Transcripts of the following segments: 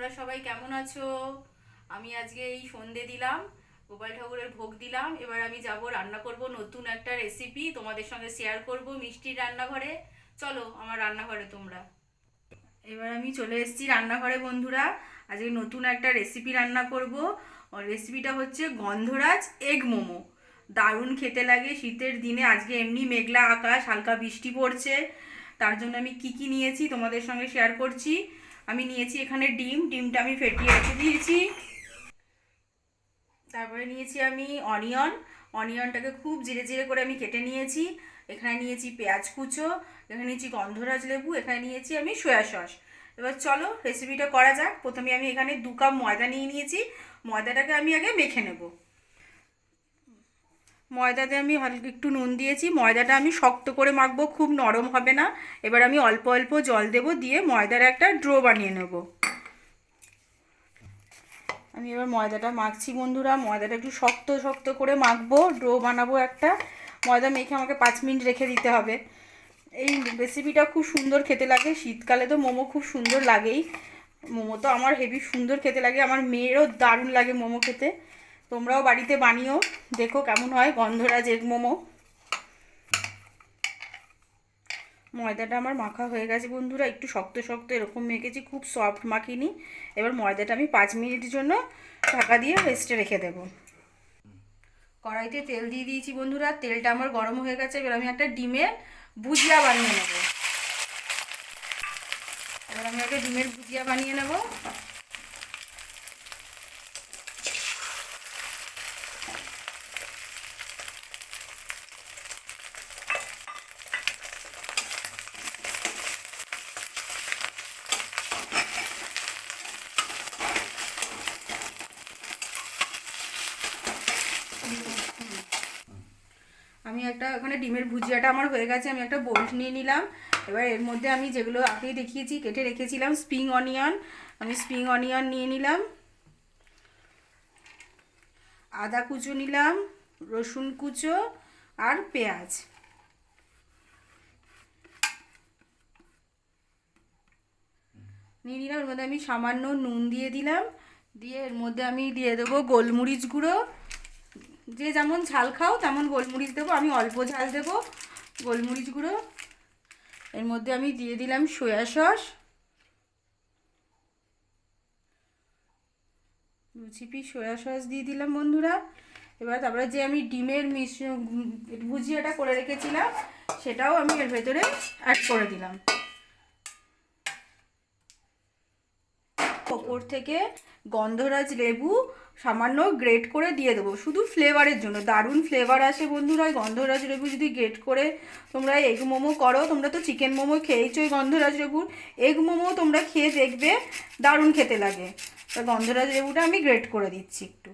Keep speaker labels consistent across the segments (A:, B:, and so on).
A: তোমরা সবাই কেমন আছো? আমি আজকে এই সন্ধে দিলাম, গোপাল ঠাকুরের ভোগ দিলাম। এবার আমি যাব, রান্না করব নতুন একটা রেসিপি তোমাদের সঙ্গে শেয়ার করব মিষ্টির রান্নাঘরে। চলো আমার রান্নাঘরে তোমরা। এবার আমি চলে এসেছি রান্নাঘরে, বন্ধুরা। আজকে নতুন একটা রেসিপি রান্না করব। রেসিপিটা হচ্ছে গন্ধরাজ এগ মোমো। দারুণ খেতে লাগে। শীতের দিনে আজকে এমনি মেঘলা আকাশ, হালকা বৃষ্টি পড়ছে। তার জন্য আমি কি কি নিয়েছি তোমাদের সঙ্গে শেয়ার করছি। আমি নিয়েছি এখানে ডিম, ডিমটা আমি ফেটিয়ে রেখে দিয়েছি। তারপরে নিয়েছি আমি অনিয়ন। অনিয়নটাকে খুব জিরে জিরে করে আমি কেটে নিয়েছি। এখানে নিয়েছি পেঁয়াজ কুচো, এখানে নিয়েছি গন্ধরাজ লেবু, এখানে নিয়েছি আমি সয়া সস। এবার চলো রেসিপিটা করা যাক। প্রথমে আমি এখানে দু কাপ ময়দা নিয়ে নিয়েছি। ময়দাটাকে আমি আগে মেখে নেব। ময়দাতে আমি হালকা একটু নুন দিয়েছি, ময়দাটা আমি শক্ত করে মাখবো, খুব নরম হবে না। এবার আমি অল্প অল্প জল দেব, দিয়ে ময়দার একটা ড্রো বানিয়ে নেব। আমি এবার ময়দাটা মাখছি, বন্ধুরা। ময়দাটা একটু শক্ত শক্ত করে মাখবো, ড্রো বানাবো একটা। ময়দা মেখে আমাকে পাঁচ মিনিট রেখে দিতে হবে। এই রেসিপিটা খুব সুন্দর খেতে লাগে। শীতকালে তো মোমো খুব সুন্দর লাগেই। মোমো তো আমার হেভি সুন্দর খেতে লাগে। আমার মেয়েরও দারুণ লাগে মোমো খেতে। তোমরাও বাড়িতে বানিও। দেখো কেমন হয় গন্ধরাজ এগ মোমো। ময়দাটা আমার মাখা হয়ে গেছে বন্ধুরা, একটু শক্ত শক্ত এরকম মেখেছি, খুব সফট মাখিনি। এবার ময়দাটা আমি পাঁচ মিনিটের জন্য ঢাকা দিয়ে রেস্টে রেখে দেব। কড়াইতে তেল দিয়ে দিয়েছি বন্ধুরা, তেলটা আমার গরম হয়ে গেছে, এবার আমি একটা ডিমের ভুজিয়া বানিয়ে নেব। এবার আমি একটা ডিমের ভুজিয়া বানিয়ে নেব আমি একটা ওখানে ডিমের ভুজিয়াটা আমার হয়ে গেছে, আমি একটা বোল্ট নিয়ে নিলাম। এবার এর মধ্যে আমি যেগুলো আগেই দেখিয়েছি, কেটে রেখেছিলাম স্প্রিং অনিয়ন আমি স্প্রিং অনিয়ন নিয়ে নিলাম। আদা কুচো নিলাম, রসুন কুচো আর পেঁয়াজ। নিয়ে নিলাম, এর মধ্যে আমি সামান্য নুন দিয়ে দিলাম। দিয়ে এর মধ্যে আমি দিয়ে দেবো গোলমরিচ গুঁড়ো যে যেমন ঝাল খাও, তেমন গোলমরিচ দেবো। আমি অল্প ঝাল দেবো গোলমরিচ গুঁড়ো। এর মধ্যে আমি দিয়ে দিলাম সয়া সস। দু চিপি সয়া সস দিয়ে দিলাম বন্ধুরা। এবার তারপরে যে আমি ডিমের মিশ ভুজিয়াটা করে রেখেছিলাম, সেটাও আমি এর ভেতরে অ্যাড করে দিলাম। ওপর থেকে গন্ধরাজ লেবু সামান্য গ্রেট করে দিয়ে দেবো। শুধু ফ্লেভারের জন্য। দারুণ ফ্লেভার আসে বন্ধুরা। গন্ধরাজ লেবু যদি গ্রেট করে তোমরা এগ মোমো করো, তোমরা তো চিকেন মোমো খেয়েছো ওই গন্ধরাজ লেবুর। এগ মোমো তোমরা খেয়ে দেখবে, দারুণ খেতে লাগে। তা গন্ধরাজ লেবুটা আমি গ্রেট করে দিচ্ছি একটু।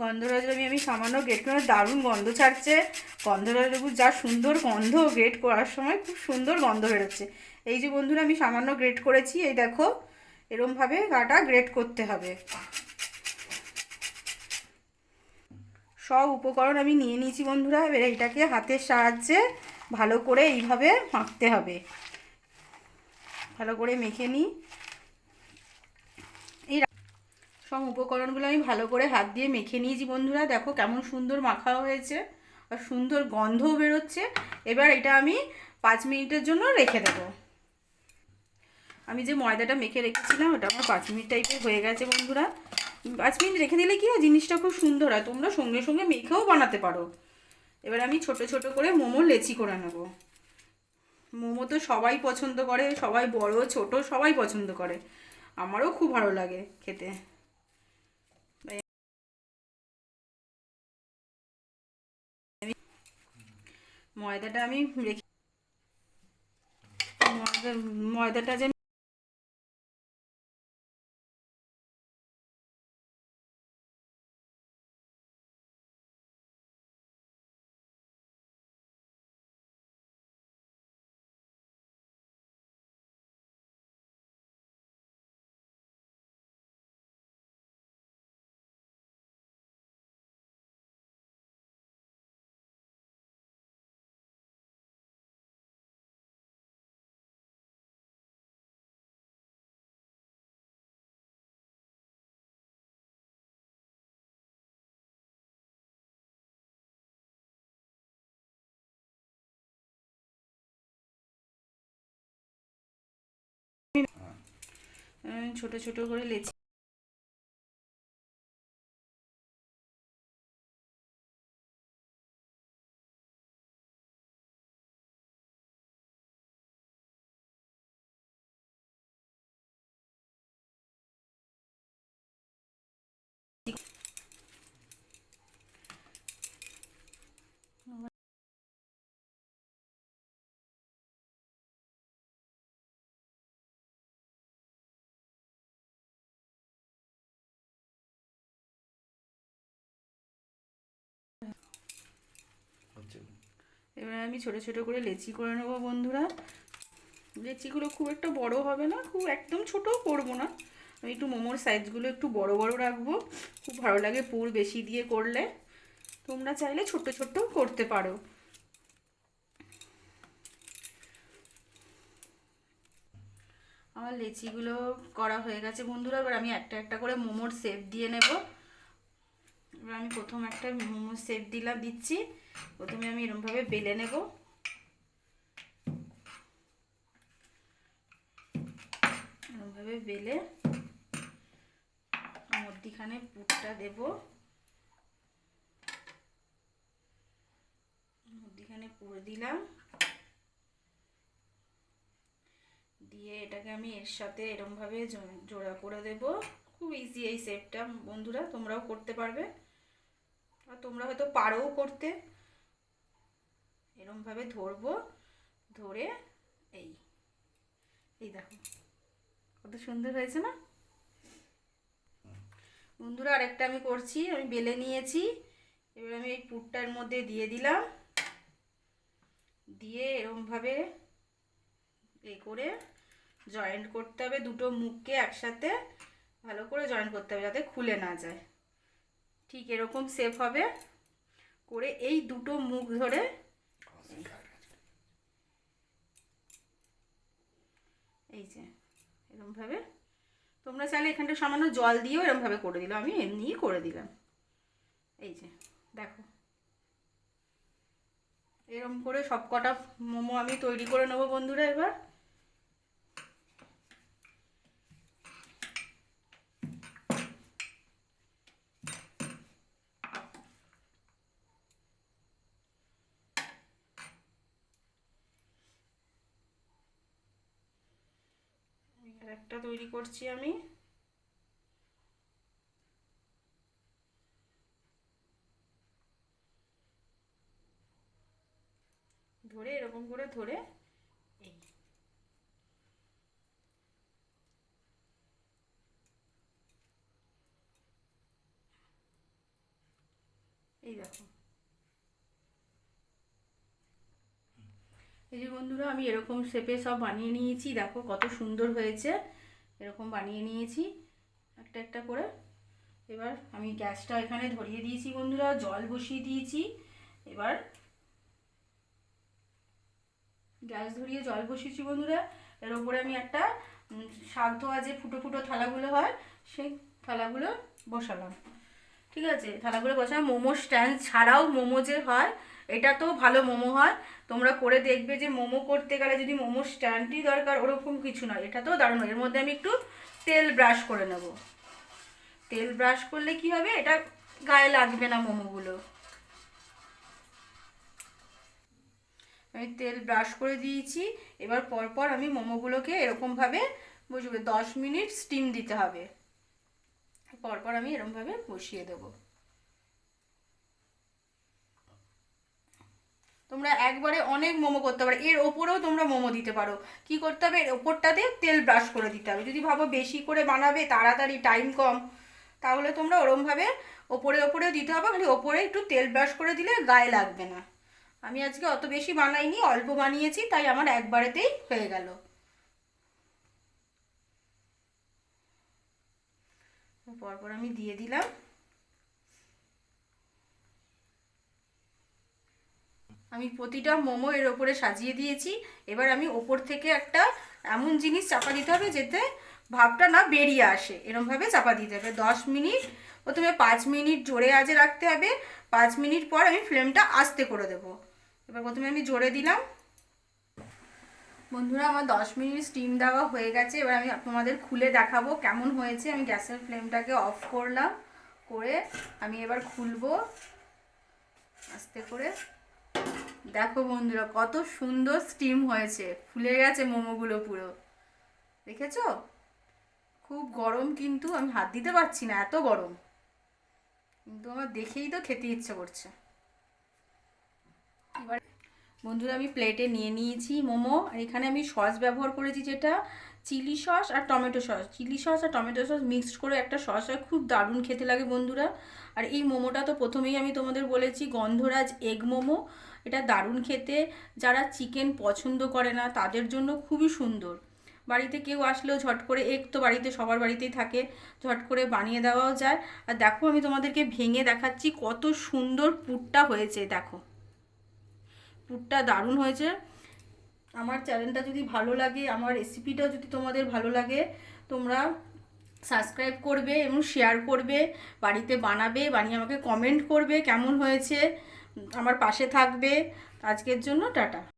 A: গন্ধরাজ লেবু আমি সামান্য গ্রেট করে, দারুণ গন্ধ ছাড়ছে। গন্ধরাজ লেবুর যা সুন্দর গন্ধ গ্রেট করার সময় খুব সুন্দর গন্ধ বেরোচ্ছে। এই যে বন্ধুরা, আমি সামান্য গ্রেট করেছি, এই দেখো, এরমভাবে গাটা গ্রেট করতে হবে। সব উপকরণ আমি নিয়ে নিয়েছি বন্ধুরা, এবার এইটাকে হাতের সাহায্যে ভালো করে এইভাবে মাখতে হবে। ভালো করে মেখে নিই। এই সব উপকরণগুলো আমি ভালো করে হাত দিয়ে মেখে নিয়েছি বন্ধুরা, দেখো কেমন সুন্দর মাখা হয়েছে। আর সুন্দর গন্ধও বেরোচ্ছে। এবার এটা আমি পাঁচ মিনিটের জন্য রেখে দেবো। আমি যে ময়দাটা মেখে রেখেছিলাম, ওটা আমার পাঁচ মিনিট টাইপের হয়ে গেছে বন্ধুরা। পাঁচ মিনিট রেখে দিলে কি হয়? জিনিসটা খুব সুন্দর হয়। তোমরা সঙ্গে সঙ্গে মেখেও বানাতে পারো। এবার আমি ছোট ছোট করে মোমো লেচি করে নেব। মোমো তো সবাই পছন্দ করে, সবাই বড়, ছোট সবাই পছন্দ করে। আমারও খুব ভালো লাগে খেতে। ময়দাটা আমি রেখে ময়দা ময়দাটা যে ছোট ছোট করে লেচি এবার আমি ছোট ছোট করে লেচি করে নেব বন্ধুরা। লেচিগুলো খুব একটা বড় হবে না, খুব একদম ছোটও করব না। আমি একটু মোমোর সাইজগুলো একটু বড় বড় রাখব। খুব ভালো লাগে পুর বেশি দিয়ে করলে। তোমরা চাইলে ছোট ছোট করতে পারো। আমার লেচিগুলো করা হয়ে গেছে বন্ধুরা, এবার আমি একটা একটা করে মোমোর শেপ দিয়ে নেব। এবার আমি প্রথম একটা মোমোর শেপ দিলাম, দিচ্ছি। প্রথমে আমি এরকমভাবে বেলে নেব। এরকমভাবে বেলে মধ্যিখানে পুরটা দেব। মধ্যিখানে পুর দিলাম। দিয়ে এটাকে আমি এর সাথে এরমভাবে জোড়া করে দেব। খুব ইজি এই শেপটা বন্ধুরা, তোমরাও করতে পারবে। আর তোমরা হয়তো পারোও করতে। এরমভাবে ধরবো, ধরে এই এই দেখো। কত সুন্দর হয়েছে না? বন্ধুরা, আরেকটা আমি করছি, আমি বেলে নিয়েছি। এবার আমি এই পুরটার মধ্যে দিয়ে দিলাম। দিয়ে এরমভাবে এ করে জয়েন্ট করতে হবে দুটো মুখকে একসাথে। ভালো করে জয়েন্ট করতে হবে যাতে খুলে না যায়। ঠিক এরকম শেপ হবে। করে এই দুটো মুখ ধরে এই যে, এরমভাবে। তোমরা চাইলে এখানটা সামান্য জল দিয়েও এরমভাবে করে দিলাম আমি এমনিই করে দিলাম। এই যে, দেখো। এরকম করে সব কটা মোমো আমি তৈরি করে নেব বন্ধুরা এবার আর একটা তৈরি করছি আমি। ধরে এরকম করে ধরে এই দেখো। এই যে বন্ধুরা, আমি এরকম শেপে সব বানিয়ে নিয়েছি। দেখো কত সুন্দর হয়েছে। এরকম বানিয়ে নিয়েছি, একটা একটা করে। এবার আমি গ্যাসটা এখানে ধরিয়ে দিয়েছি বন্ধুরা, জল বসিয়ে দিয়েছি। এবার গ্যাস ধরিয়ে জল বসিয়েছি বন্ধুরা। এর ওপরে আমি একটা শাক ধোয়া যে ফুটো ফুটো থালাগুলো হয়, সেই থালাগুলো বসালাম। ঠিক আছে, থালাগুলো বসালাম। মোমো স্ট্যান্ড ছাড়াও মোমো যে হয় এটা তো ভালো মোমো হয়। তোমরা করে দেখবে যে মোমো করতে গেলে যদি মোমো স্ট্যান্ডই দরকার, ওরকম কিছু নয়। এটা তো দারুণ। এর মধ্যে আমি একটু তেল ব্রাশ করে নেব। তেল ব্রাশ করলে কি হবে? এটা গায়ে লাগবে না মোমোগুলো। আমি তেল ব্রাশ করে দিয়েছি। এবার পরপর আমি মোমোগুলোকে এরকমভাবে বসবে দশ মিনিট স্টিম দিতে হবে। পরপর আমি এরকমভাবে বসিয়ে দেবো। তোমরা একবারে অনেক মোমো করতে পারো। এর ওপরেও তোমরা মোমো দিতে পারো। কি করতে হবে? এর ওপরটাতে তেল ব্রাশ করে দিতে হবে। যদি ভাবো বেশি করে বানাবে, তাড়াতাড়ি টাইম কম, তাহলে তোমরা ওরমভাবে ওপরে ওপরেও দিতে হবে। খালি ওপরে একটু তেল ব্রাশ করে দিলে গায়ে লাগবে না। আমি আজকে অত বেশি বানাইনি, অল্প বানিয়েছি, তাই আমার একবারেতেই হয়ে গেল। পরপর আমি দিয়ে দিলাম। আমি প্রতিটা মোমো এর ওপরে সাজিয়ে দিয়েছি। এবার আমি ওপর থেকে একটা এমন জিনিস চাপা দিতে হবে যাতে ভাবটা না বেরিয়ে আসে। এরমভাবে চাপা দিতে হবে। দশ মিনিট প্রথমে পাঁচ মিনিট জোরে আজে রাখতে হবে। পাঁচ মিনিট পর আমি ফ্লেমটা আস্তে করে দেব। এবার প্রথমে আমি জোরে দিলাম। বন্ধুরা, আমার দশ মিনিট স্টিম দেওয়া হয়ে গেছে। এবার আমি তোমাদের খুলে দেখাবো কেমন হয়েছে। আমি গ্যাসের ফ্লেমটাকে অফ করলাম। করে আমি এবার খুলবো। আস্তে করে। দেখো বন্ধুরা, কত সুন্দর স্টিম হয়েছে। ফুলে গেছে মোমোগুলো পুরো। দেখেছ? খুব গরম কিন্তু আমি হাত দিতে পারছি না, এত গরম। কিন্তু আমার দেখেই তো খেতে ইচ্ছে করছে। এবার বন্ধুরা, আমি প্লেটে নিয়ে নিয়েছি মোমো, আর এখানে আমি সস ব্যবহার করেছি যেটা চিলি সস আর টমেটো সস চিলি সস আর টমেটো সস মিক্সড করে একটা সস হয়, খুব দারুণ খেতে লাগে বন্ধুরা। আর এই মোমোটা তো প্রথমেই আমি তোমাদের বলেছি, গন্ধরাজ এগ মোমো। এটা দারুণ খেতে। যারা চিকেন পছন্দ করে না, তাদের জন্য খুবই সুন্দর। বাড়িতে কেউ আসলেও ঝট করে এক তো বাড়িতে, সবার বাড়িতেই থাকে। ঝট করে বানিয়ে দেওয়াও যায়। আর দেখো, আমি তোমাদেরকে ভেঙে দেখাচ্ছি কত সুন্দর পুরটা হয়েছে, দেখো। পুরটা দারুণ হয়েছে। আমার চ্যানেলটা যদি ভালো লাগে, আমার রেসিপিটা যদি তোমাদের ভালো লাগে, তোমরা সাবস্ক্রাইব করবে এবং শেয়ার করবে, বাড়িতে বানাবে, বানিয়ে আমাকে কমেন্ট করবে, কেমন হয়েছে? আমার পাশে থাকবে। আজকের জন্য টাটা।